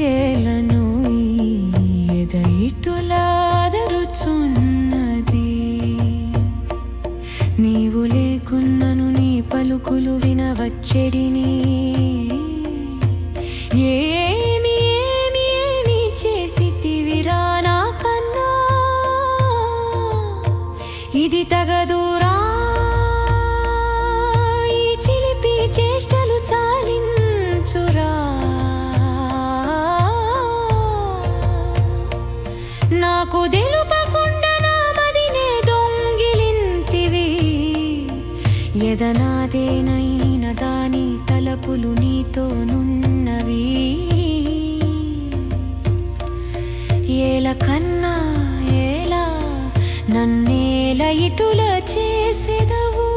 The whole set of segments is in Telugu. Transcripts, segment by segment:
ఏలను ఎదైటులాదరుచున్నది. నీవు లేకున్నను నీ పలుకులు వినవచ్చెడిని. ఏమి ఏమి ఏమి నా నాకన్నా ఇది తగదురా ఈ చిలిపి చేష్టలు చాలించురా. నాకు తెలుపకుండా నా దొంగిలింతివి. ఎదనాదేనైన దాని తలపులు నీతోనున్నవి ఏల కన్నా ఏలా నన్నేల ఇటుల చేసెదవు.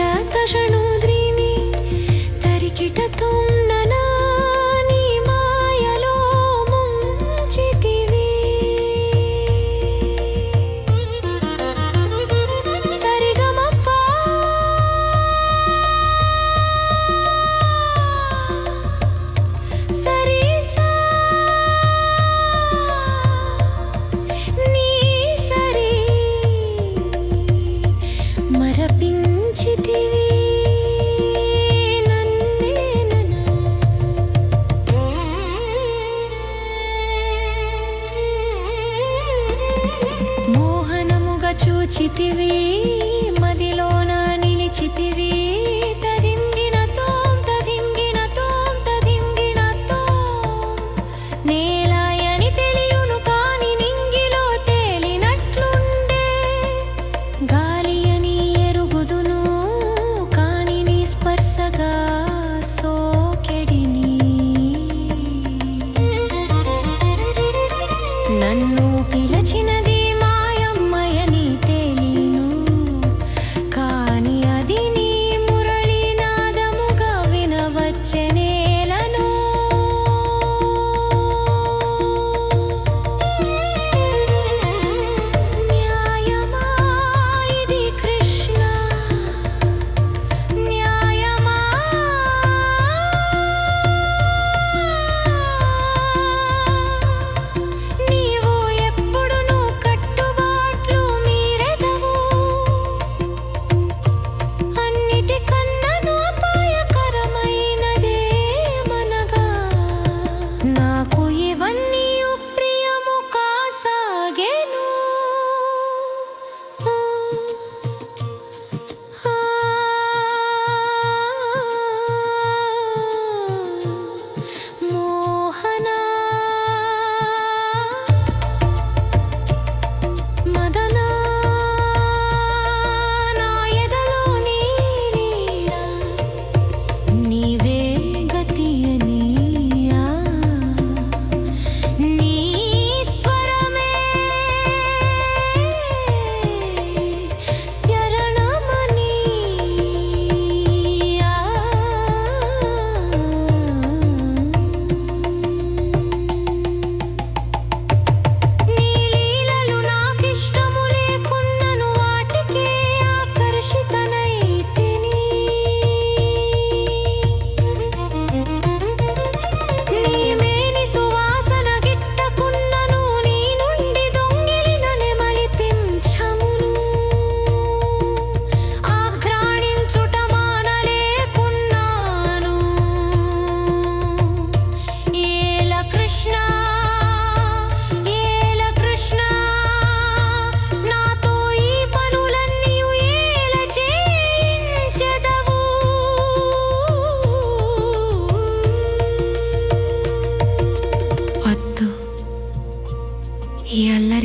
तषणोद्रि చూచితివి మదిలోన నిలిచితివి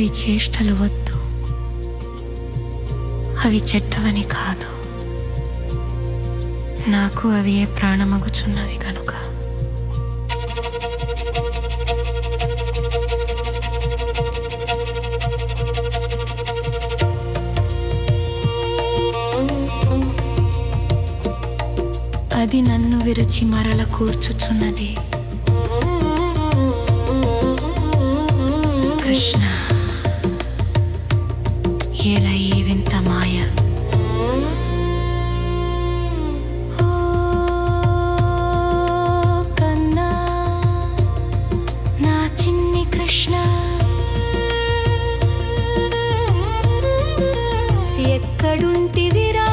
చేష్టలు వద్దు. అవి చెట్టవని కాదు. నాకు అవి ఏ ప్రాణమగుచున్నవి కనుక అది నన్ను విరచి మరల కూర్చుచున్నది. కృష్ణ. ఎలా ఈ వింత మాయ. ఓ కన్నా నా చిన్ని కృష్ణ. ఎక్కడుంటివిరా